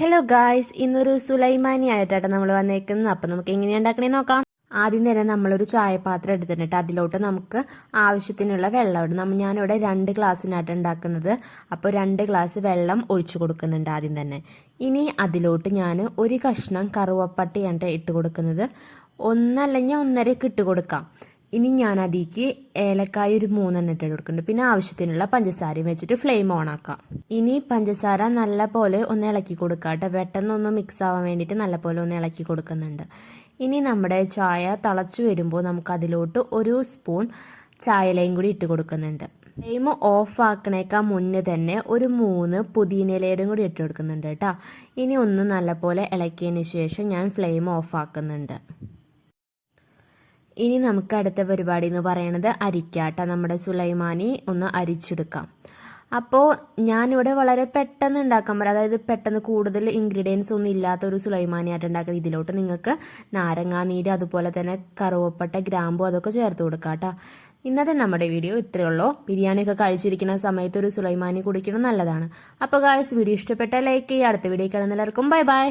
Hello guys ഇന്നൊരു സുലൈമാനി ആയിട്ടാണ് നമ്മൾ വന്നേക്കുന്നത്. അപ്പം നമുക്ക് എങ്ങനെ ഉണ്ടാക്കണേ നോക്കാം. ആദ്യം തന്നെ നമ്മളൊരു ചായപാത്രം എടുത്തിട്ട് അതിലോട്ട് നമുക്ക് ആവശ്യത്തിനുള്ള വെള്ളം ഇടും നമ്മൾ ഞാനിവിടെ രണ്ട് ഗ്ലാസ്സിനായിട്ട് ഉണ്ടാക്കുന്നത്. അപ്പോൾ രണ്ട് ഗ്ലാസ് വെള്ളം ഒഴിച്ചു കൊടുക്കുന്നുണ്ട് ആദ്യം തന്നെ. ഇനി അതിലോട്ട് ഞാൻ ഒരു കഷ്ണം കറുവപ്പട്ടയാണ് ഇട്ട് കൊടുക്കുന്നത്. ഒന്നല്ലെങ്കിൽ ഒന്നരക്ക് ഇട്ട് കൊടുക്കാം. ഇനി ഞാൻ അതിലേക്ക് ഏലക്കായ ഒരു മൂന്നെണ്ണം ഇട്ട് കൊടുക്കുന്നുണ്ട്. പിന്നെ ആവശ്യത്തിനുള്ള പഞ്ചസാരയും വെച്ചിട്ട് ഫ്ലെയിം ഓൺ ആക്കാം. ഇനി പഞ്ചസാര നല്ല പോലെ ഒന്ന് ഇളക്കി കൊടുക്കാം കേട്ടോ. പെട്ടെന്നൊന്ന് മിക്സ് ആവാൻ വേണ്ടിയിട്ട് നല്ല പോലെ ഒന്ന് ഇളക്കി കൊടുക്കുന്നുണ്ട്. ഇനി നമ്മുടെ ചായ തിളച്ചു വരുമ്പോൾ നമുക്ക് അതിലോട്ട് ഒരു സ്പൂൺ ചായലയും കൂടി ഇട്ട് കൊടുക്കുന്നുണ്ട്. ഫ്ലെയിം ഓഫ് ആക്കണേക്കാൾ മുന്നേ തന്നെ ഒരു മൂന്ന് പുതിയനിലയുടെയും കൂടി ഇട്ട് കൊടുക്കുന്നുണ്ട് കേട്ടോ. ഇനി ഒന്ന് നല്ലപോലെ ഇളക്കിയതിന് ശേഷം ഞാൻ ഫ്ലെയിം ഓഫ് ആക്കുന്നുണ്ട്. ഇനി നമുക്ക് അടുത്ത പരിപാടി എന്ന് പറയുന്നത് അരിക്കാട്ട. നമ്മുടെ സുലൈമാനി ഒന്ന് അരിച്ചെടുക്കാം. അപ്പോൾ ഞാനിവിടെ വളരെ പെട്ടെന്ന് ഉണ്ടാക്കാൻ പറയാം അതായത് പെട്ടെന്ന് കൂടുതൽ ഇൻഗ്രീഡിയൻസ് ഒന്നും ഇല്ലാത്ത ഒരു സുലൈമാനിയായിട്ട് ഉണ്ടാക്കുന്നത് ഇതിലോട്ട് നിങ്ങൾക്ക് നാരങ്ങാനീര് അതുപോലെ തന്നെ കറുവപ്പട്ട ഗ്രാമ്പു അതൊക്കെ ചേർത്ത് കൊടുക്കാം കേട്ടോ ഇന്നത്തെ നമ്മുടെ വീഡിയോ ഇത്രയേ ഉള്ളൂ. ബിരിയാണിയൊക്കെ കഴിച്ചിരിക്കുന്ന സമയത്ത് ഒരു സുലൈമാനി കുടിക്കണം നല്ലതാണ്. അപ്പോൾ ഗായ്സ് വീഡിയോ ഇഷ്ടപ്പെട്ടാൽ ലൈക്ക് ചെയ്യുക. അടുത്ത വീഡിയോ കാണുന്ന എല്ലാവർക്കും ബൈ ബൈ